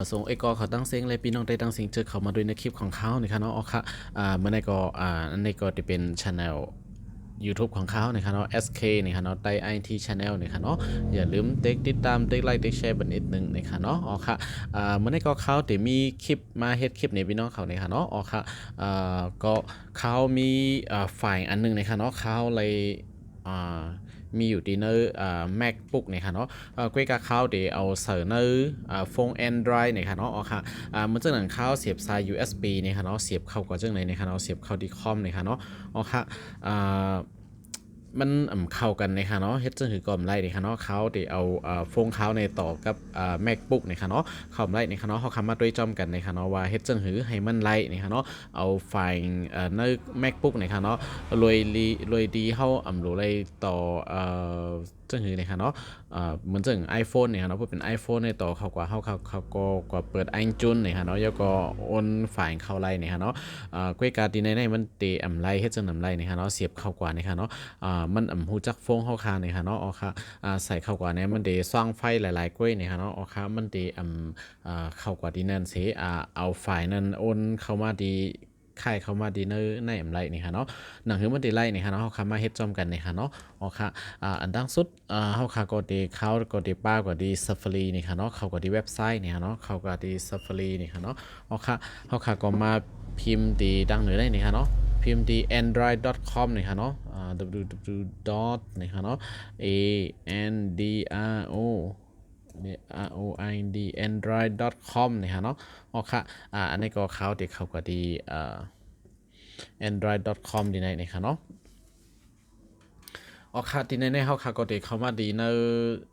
ส่งไอ้กอเขาตั้งเสียงเลยพี่น้องได้ตั้งเสียงเจอเขามาด้วยในคลิปของเขานะครับเนาะอ๋อค่ะอ่าเมื่อในก็อ่าอันก็จะเป็นช anel YouTube ของเขานะครับเนาะ SK นะครับเนาะไต้ IT Channel นะครับเนาะอย่าลืมเต็กติดตามเต็กไลค์เต็กแชร์บันนิดนึงนะครับเนาะอ๋อค่ะอ่าเมื่อในก็เขาเดี๋ยวมีคลิปมาเฮ็ดคลิปในพี่น้องเขานะครับเนาะอ๋อค่ะอ่าก็เขามีอ่าฝ่ายอันหนึงนะครับเนาะเขาเลยอ่า มีอยู่ที่เนอร์อ่า macbook เนี่ยค่ะเนาะเอ่อกุ้ยกะเข้าเดี๋ยวเอาเสิร์เนอร์อ่าโฟน android เนี่ยค่ะเนาะอ๋อค่ะอ่ามันจะหนังเข้าเสียบสาย usb เนี่ยค่ะเนาะเสียบเข้ากับจังเลยเนี่ยค่ะเนาะเสียบเข้าดีคอมเนี่ยค่ะเนาะอ๋อค่ะอ่า มันอ่ำเข้ากันนะคะเนาะเฮ็ดจังหือกล่อมไล่เนี่ยค่ะเนาะเขาเดี๋ยวเอาอ่าโฟงเขาในต่อกับอ่า macbook เนี่ยค่ะเนาะเข้าไล่เนี่ยค่ะเนาะเขาคำมาด้วยจอมกันเนี่ยค่ะเนาะว่าเฮ็ดจังหือให้มันไล่เนี่ยค่ะเนาะเอาไฟล์เอ่อใน macbook เนี่ยค่ะเนาะรวยลีรวยดีเฮาอ่ำรู้เลยต่อเอ่อ จังหือเนี่ยค่ะเนาะเอ่อเหมือนจัง iPhone เนี่ยค่ะเนาะเพื่อเป็น iPhone ในต่อเขากว่าเฮาเขาเขาก็กว่าเปิดไอจุนเนี่ยค่ะเนาะแล้วก็โอนฝ่ายเข้าไล่เนี่ยค่ะเนาะเอ่อกวยการดีในในมันเตะอ่ำไล่เฮ็ดจังนำไล่เนี่ยค่ะเนาะเสียบเข้ากว่าเนี่ยค่ะเนาะอ่ามันอ่ำฮู้จักโฟงเข้าคาเนี่ยค่ะเนาะอ๋อค่ะอ่าใส่เข้ากว่าเนี่ยมันเดซ่องไฟหลายๆกล้วยเนี่ยค่ะเนาะอ๋อค่ะมันเดอ่ำอ่าเข้ากว่าดีนั่นเสอ่าเอาฝ่ายนั้นโอนเข้ามาดี ค่ายเขามาดีเนอร์ในอำไรนี่ค่ะเนาะหนังคือมันดีไลนี่ค่ะเนาะเฮาคามาเฮ็ดจอมกันนี่ค่ะเนาะอ๋อค่ะอ่าอันดังสุดอ่าเฮาคาก็ดีเขาก็ดีป้าก็ดี Safari นี่ค่ะเนาะเขาก็ดีเว็บไซต์นี่ค่ะเนาะเขาก็ดี Safari นี่ค่ะเนาะอ๋อค่ะเฮาคาก็มาพิมพ์ดีดังหนือได้นี่ค่ะเนาะพิมพ์ดี android.com นี่ค่ะเนาะอ่า www. นี่ค่ะเนาะ a n d r o r o i d android.com นี่ค่ะเนาะอ๋อค่ะอ่าอันนี้ก็เขาที่เขาก็ดีอ่า android.com ดีในนี่ค่ะเนาะอ๋อค่ะที่ในในเขาค่ะก็ดีเข้ามาดีใน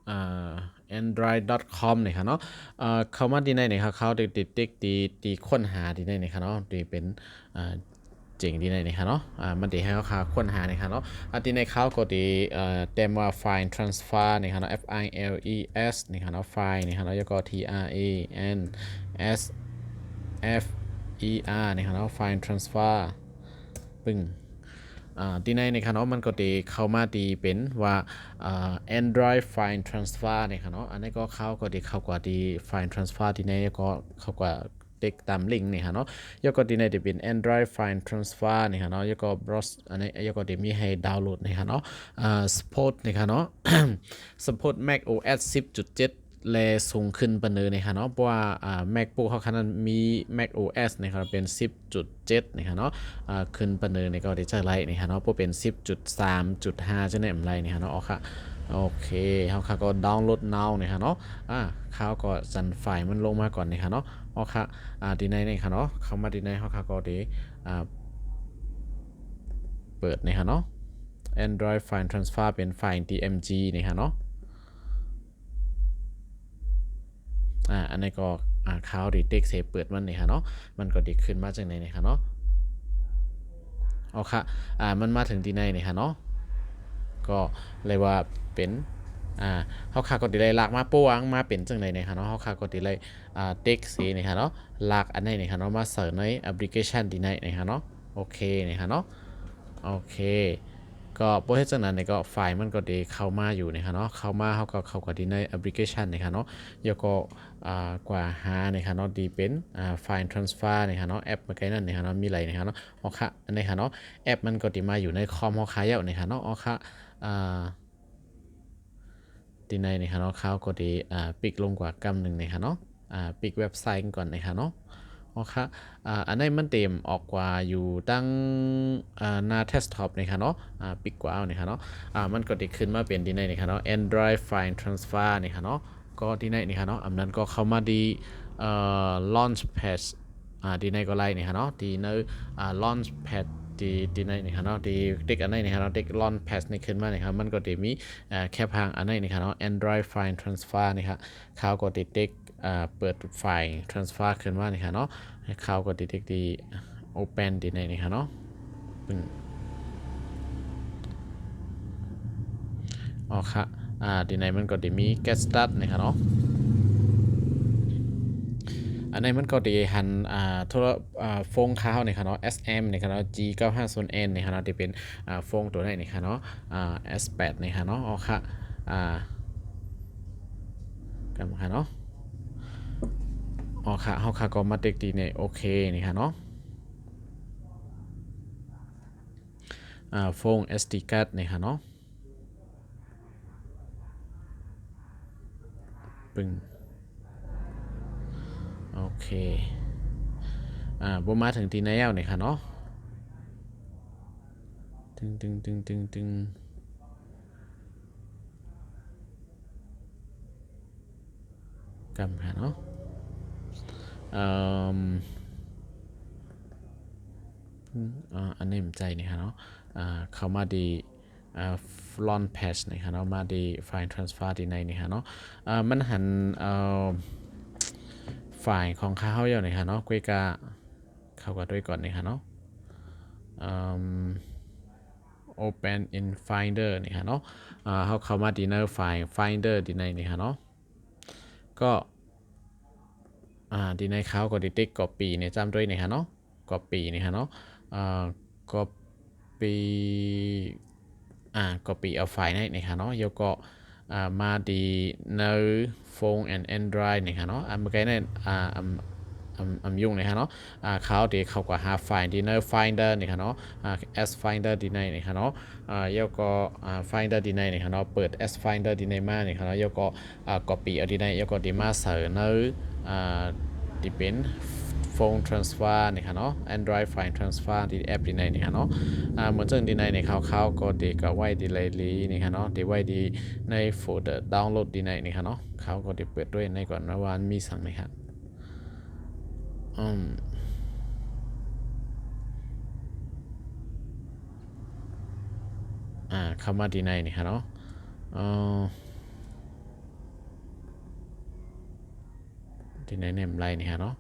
อ่า android.com นี่ค่ะเนาะเอ่อเข้ามาดีในนี่ค่ะเขาติดติดติ๊กตีตีค้นหาดีในนี่ค่ะเนาะดีเป็นอ่า เจ๋งดีในนี่ค่ะเนาะอ่ามันดีให้เขาค้าค้นหานี่ค่ะเนาะอันที่ในเขาก็ดีเอ่อเต็มว่า file transfer นี่ค่ะเนาะ F I L E S นี่ค่ะเนาะ file นี่ค่ะเนาะแล้วก็ T R A N S F E R นี่ค่ะเนาะ file transfer ปึ้งที่ในในค่ะเนาะมันก็ดีเข้ามาดีเป็นว่าอ่า Android file transfer ในค่ะเนาะอันนี้ก็เข้าก็ดีเข้ากว่าดี file transfer ที่ในก็เข้ากว่า เด็กตามลิงก์นี่ค่ะเนาะยกก็ที่ในจะเป็น Android file transfer นี่ค่ะเนาะยกก็ browse อันนี้ยกก็จะมีให้ดาวน์โหลดนี่ค่ะเนาะอ่า support นี่ค่ะเนาะ support Mac OS 10.7แลสูงขึ้นปานเนอนี่ค่ะเนาะเพราะว่าอ่า MacBook เขาคันนั้นมี Mac OS นะครับเป็น 10.7นี่ค่ะเนาะอ่าขึ้นปานเนอนี่ก็ได้จะไล่นี่ค่ะเนาะเพราะเป็น 10.3.5จะแนมไล่นี่ค่ะเนาะอ๋อค่ะ โอเคเขาค่ะก็ดาวน์โหลด now นี่ค่ะเนาะอ่าเขาก็สันไฟมันลงมาก่อนนี่ค่ะเนาะอ๋อค่ะอ่าดีในนี่ค่ะเนาะเข้ามาดีในเขาค่ะก็ดีอ่าเปิดนี่ค่ะเนาะ Android File Transfer เป็นไฟล์ DMG นี่ค่ะเนาะอ่าอันนี้ก็อ่าเขาดีเด็กเซฟเปิดมันนี่ค่ะเนาะมันก็ดีขึ้นมาจากไหนนี่ค่ะเนาะเอาค่ะอ่ามันมาถึงที่ไหนนี่ค่ะเนาะ ก็เลยว่าเป็นอ่าเขาค่ะก็ดีเลลากมาปวงมาเป็นจังไหนนี่ค่ะเนาะเขาค่ะก็ดีเลยอ่าเด็กสีนี่ค่ะเนาะลากอันไหนนี่ค่ะเนาะมาเสิร์ชในแอปพลิเคชันที่ไหนนี่ค่ะเนาะโอเคนี่ค่ะเนาะโอเคก็โปรเทจังนั้นนี่ก็ไฟล์มันก็ดีเข้ามาอยู่นะครับเนาะเข้ามาเขาก็เข้ากับดีในแอปพลิเคชันนะครับเนาะแล้วก็อ่ากว่าหานะครับเนาะดีเป็นอ่าไฟล์ transfer นะครับเนาะแอปเมื่อกี้นั่นนะครับเนาะมีอะไรนะครับเนาะออค่ะนนี้ค่ะเนาะแอปมันก็ดีมาอยู่ในคอมเขาขายเอานะครับเนาะออค่ะ อ่าดีในนะครับเนาะเขาก็ดีอ่าปิกลงกว่ากำหนึ่งนะครับเนาะปิกเว็บไซต์ก่อนนะครับเนาะโอ๋อค่ะอ่าอันนี้มันเต็มออกกว่าอยู่ตั้งอ่าหน้า desktop นี่ค่ะเนาะอ่าปิดกว่าเนี่ค่ะเนาะอ่ามันก็ติขึ้นมาเป็นที่ไหนนี่ค่ะเนาะ Android File Transfer นี่ค่ะเนาะก็ที่ไหนนี่ค่ะเนาะอันนั้นก็เข้ามาดีเอ่อ Launchpad อ่าที่ไหนก็ไล่นี่ค่ะเนาะที่ในอ่า Launchpad ที่ที่ไหนนี่ค่ะเนาะที่เด็กอันไหนนี่ค่ะเนาะเด็ก Launchpad นี่ขึ้นมานี่ครับมันก็จะมีแค่พางอันไหนนี่ค่ะเนาะ Android File Transfer นี่ค่ะเขาก็ติดเด็กเปิดไฟล์ transfer ขึ้นมานี่ค่ะเนาะเขาก็ดีเทคดี open ดีในนี่ค่ะเนาะปึ้งอ๋อค่ะอ่าดีในมันก็ดีมี get start นี่ค่ะเนาะ อันนี้มันก็ดีหันอ่าโทรอ่าโฟงข้าวในค่ะเนาะ SM ในค่ะเนาะ G950N ในค่ะเนาะที่เป็นอ่าโฟงตัวไหนในค่ะเนาะอ่า S8 ในค่ะเนาะอ๋อค่ะอ่ากันค่ะเนาะค่ะเฮาค่ะก็มาเด็กดีในโอเคนี่ค่ะเนาะอ่าโฟง SD card นี่ค่ะเนาะปึ้ง เค อ่าบ่มาถึงที่แล้วนี่ค่ะเนาะตึงตึงตึงตึงตึงกำค่ะเนาะเอ่ออ่าอันนี้ผมใจนี่ครับเนาะอ่าเข้ามาดีอ่า launch patch นี่ครับเนาะมาดี file transfer ดีในนี่ครับเนาะอ่ามันหัน เอ่อไฟล์ของเขาอยู่นี่ครับเนาะกุยกาเข้ากันด้วยก่อนนี่ครับเนาะ open in finder นี่ครับเนาะเขาเข้ามาดีในไฟล์ finder ดีในนี่ครับเนาะ ก็ดีในเขาก็ดิติ๊กกอปีเนี่ยจำด้วยนี่ฮะเนาะกอปีนี่ฮะเนาะกอปีอ่ากอปีเอาไฟล์นี่นี่ฮะเนาะแล้วก็ามาดีใน phone and android นี่ฮะเนาะอ่าเมื่อกี้เนี่ยอ่าอ่าอ่าอ่ายุ่งนี่ฮะเนาะอ่าเขาเดี๋ยวเขาก็หาไฟล์ดีใน finder นี่ฮะเนาะอ่า s finder ดีในนี่ฮะเนาะอ่าแล้วก็อ่า finder ดีในนี่ฮะเนาะเปิด s finder ดีในมานี่ฮะเนาะแล้วก็อ่ากอปีเอาดีในแล้วก็ดีมาเสิร์ในอ่าที่เป็น phone transfer นี่ค่ะเนาะ Android file transfer ที่แอปดีในนี่ค่ะเนาะอ่าเหมือนเช่นดีในในเขาเขาก็เด็กก็ไว้ดีเลยลีนี่ค่ะเนาะเดี๋ยวไว้ดีในโฟลเดอร์ดาวน์โหลดดีในนี่ค่ะเนาะเขาก็ดีเปิดด้วยในก่อนนะว่ามีสั่งไหมครับอืมอ่าเข้ามาดีในนี่ค่ะเนาะอ๋อดีในเนี่ยไรนี่ค่ะเนาะ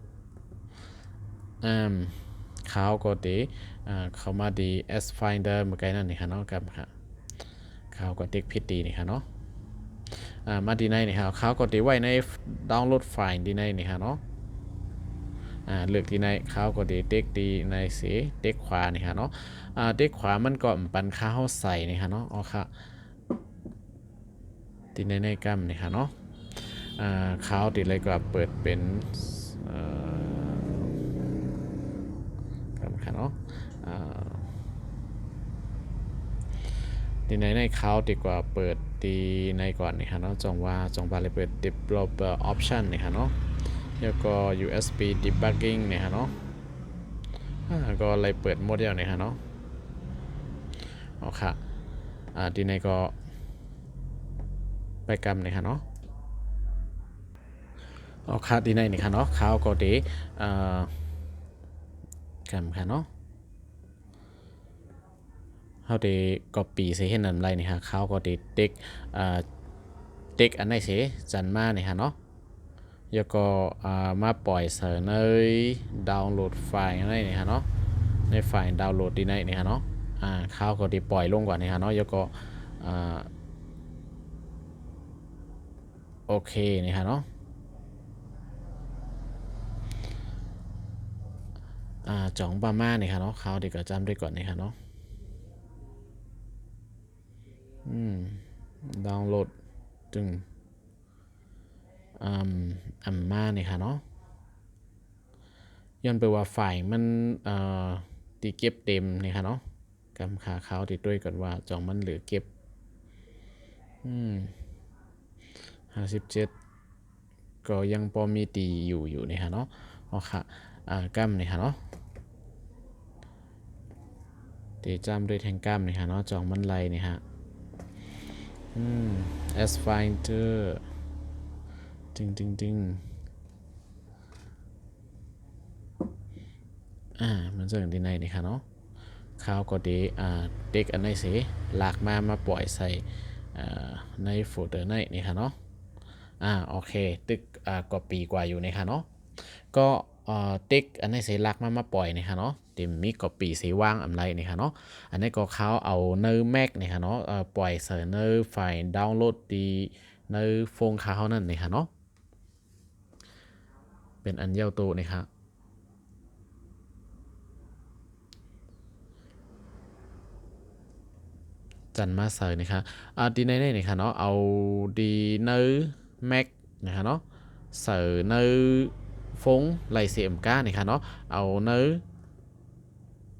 เขาก็ดีเขามาดี S Finder เมื่อกี้นั่นนี่ค่ะเนาะกับค่ะเขาก็ติ๊กผิดดีนี่ค่ะเนาะมาดีในนี่ค่ะเขาก็ดีไว้ในดาวน์โหลดไฟล์ดีในนี่ค่ะเนาะอ่าเลือกดีในเขาก็ดีติ๊กดีในสีติ๊กขวานี่ค่ะเนาะอ่าติ๊กขวามันก็ปันค่าเขาใส่นี่ค่ะเนาะอ๋อค่ะดีในในกัมนี่ค่ะเนาะอ่าเขาดีเลยก็เปิดเป็นอ่อ กันค่ะเนาะดีในในเขาดีกว่าเปิดดีในก่อนนี่ค่ะเนาะจงว่าจงว่าเลยเปิด developer option นี่ค่ะเนาะแล้วก็ USB debugging นี่ค่ะเนาะก็เลยเปิดโหมดเดียวนี่ค่ะเนาะเอาค่ะอ่าดีในก็ไปกำนี่ค่ะเนาะเอาค่ะดีในนี่ค่ะเนาะเขาก็ดีอ่า กันค่ะเนาะเขาได้ก๊อปปี้ใส่เห็นนั่นไรนี่ฮะเขาก็ได้เด็กอ่าเด็กอันไหนเสจันมาเนี่ยฮะเนาะแล้วก็อ่ามาปล่อยเสนในดาวน์โหลดไฟล์อันไหนนี่ฮะเนาะในไฟล์ดาวน์โหลดดีไนนี่ฮะเนาะอ่าเขาก็ได้ปล่อยลงก่อนนี่ฮะเนาะแล้วก็อ่าโอเคนี่ฮะเนาะ อ่า จ่องบาม่าเนี่ยค่ะเนาะเขาเด็กก็จำได้ก่อนเนี่ยค่ะเนาะอืมดาวน์โหลดจึงอืมอัมมาเนี่ยค่ะเนาะย้อนไปว่าไฟล์มันเอ่อตีเก็บเต็มเนี่ยค่ะเนาะกำขาเขาติดด้วยก่อนว่าจ่องมันเหลือเก็บอืมห้าสิบเจ็ดก็ยังพอมีตีอยู่อยู่เนี่ยค่ะเนาะเอค่ะอ่ากำเนี่ยค่ะเนาะ ตีจำด้วยแทงกล้ามนี่ฮะเนาะจองมันไลนี่ฮะอืม S finder จึงจึงจึงอ่ามันจะอย่างดีในนี่ค่ะเนาะข้าวก็ดีอ่าเด็กอันไหนสิลากมามาปล่อยใส่อ่าในโฟลเดอร์ในนี่ค่ะเนาะอ่าโอเค ตึกอ่ากว่าปีกว่าอยู่นี่ค่ะเนาะก็ ติ๊กอันนี้เสลักมามาปล่อยนี่ค่ะเนาะเดี๋ยวมีก็ปีสีว่างอำไรนี่ค่ะเนาะอันนี้ก็เขาเอาเนื้อแม็กนี่ค่ะเนาะปล่อยเสิร์เนื้อไฟล์ดาวน์โหลดดีเนื้อโฟงเขานั่นนี่ค่ะเนาะเป็นอันเย้าตัวนี่ค่ะจันมาเสิร์นี่ค่ะอ่าดีในนี่นี่ค่ะเนาะ เอาดีเนื้อแม็กนี่ค่ะเนาะเสิร์เนื้อ ฟงไลเซมก้านี่ค่ะเนาะเอาเนื้อ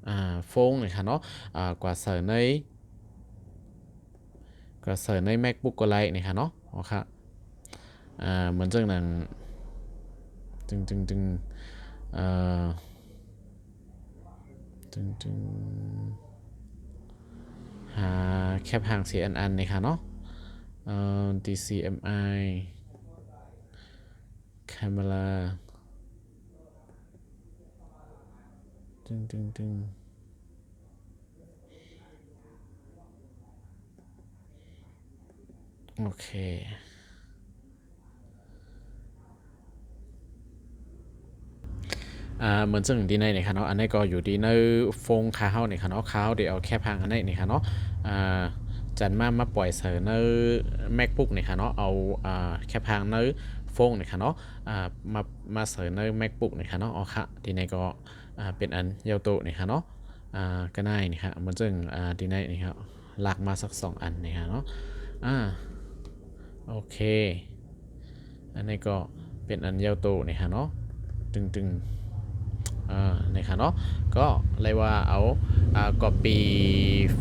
อาฟงนี่ค่ะเนาะอ่ากว่าเสอในกว่าเสอใน MacBook ก็ไลนี่ค่ะเนาะอ๋อค่ะอ่าเหมือนจังนั้นจึงจึงจึงอ่อจึงจึงหาแคปห่างเสียอันอันนี่ค่ะเนาะเอ่อ DCMI camera ตึงตึงตึงโอเคอ่าเหมือนซึ่งดีในเนี่ยค่ะเนาะอันนี้ก็อยู่ดีในฟงคาเฮาเนี่ยค่ะเนาะคาวเดี๋ยวเอาแค่พังอันนี้เนี่ยค่ะเนาะอ่าจันมามาปล่อยเสอใน macbook เนี่ยค่ะเนาะเอาอ่าแค่พังใน ฟงนี่ยค่ะเนาะอ่ามามาเสริมใน macbook นี่ยค่ะเนาะอ๋อค่ะทีนี้ก็อ่าเป็นอันเยาวโตนี่ยค่ะเนาะอ่าก็ได้นะค่ะเหมือนจึงอ่าดีในนี่ครับหลักมาสัก 2 อันนี่ยค่ะเนาะอ่าโอเค อันนี้ก็เป็นอันยาวโตนี่ยค่ะเนาะตึงๆ อ่านี่ค่ะเนาะก็เลยว่าเอาอ่า copy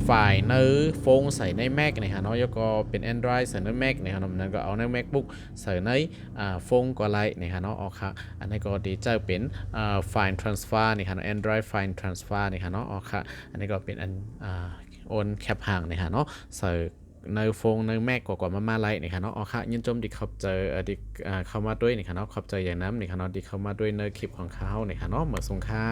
ไฟล์ในโฟงใส่ใน Mac นี่ค่ะเนาะแล้วก็เป็น Android ใส่ใน Mac นี่ค่ะเนาะนั้นก็เอาใน MacBook ใส่ในอ่าโฟงก็ไลนี่ค่ะเนาะอ๋อค่ะอันนี้ก็ดีเจอเป็นอ่าไฟล์ transfer นี่ค่ะเนาะ Android file transfer นี่ค่ะเนาะอ๋อค่ะอันนี้ก็เป็นอันอ่าโอนแคปห่างนี่ค่ะเนาะใส่ ในโฟงในแม็กกว่าๆมามาไลนี่ค่ะเนาะอ๋อค่ะยินจมดีเขาเจออดีอ่าเข้ามาด้วยนี่ค่ะเนาะขอบใจอย่างนั้นนี่ค่ะเนาะดีเข้ามาด้วยในคลิปของเขานี่ค่ะเนาะเหมือนสงค่า